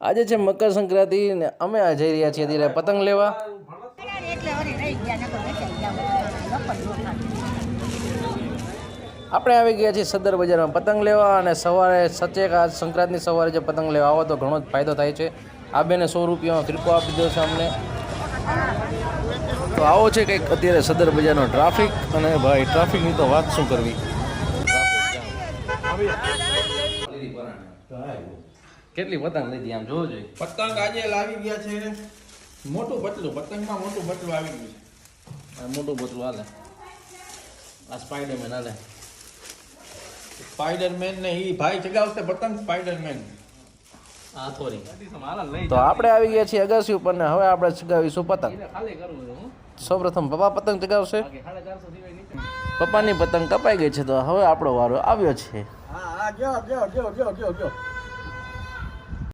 આજે છે મકર સંક્રાંતિ ને અમે આ જઈ રહ્યા છીએ અત્યારે પતંગ લેવા. આપણે આવી ગયા છીએ સદર બજારમાં પતંગ લેવા અને સવારે સચેક આજ સંક્રાંતની સવારે જે પતંગ લેવા આવો તો ઘણો જ ફાયદો થાય છે. આ બેને સો રૂપિયામાં ફિરકો આપી દો છે અમને. તો આવો છે કંઈક અત્યારે સદર બજારનો ટ્રાફિક અને ભાઈ ટ્રાફિકની તો વાત શું કરવી? કેટલી પતંગ લીધી આમ જોવો જોઈએ. પતંગ આજે લાવી ગયા છે મોટું બટલું પતંગમાં મોટું બટલું આવી ગયું આ મોટું બટલું હાલે. આ સ્પાઈડરમેન હાલે. છે સ્પાઈડરમેન ને એ ભાઈ ચગાવશે પતંગ સ્પાઈડરમેન. તો આપણે આવી ગયા છીએ અગાસી ઉપર ને હવે આપણે ચગાવીશું પતંગ. સૌપ્રથમ પપ્પા પતંગ ચગાવશે પપ્પાની પતંગ કપાઈ ગઈ છે તો હવે આપણો વારો આવ્યો છે. હા હા જો જો જો જો જો.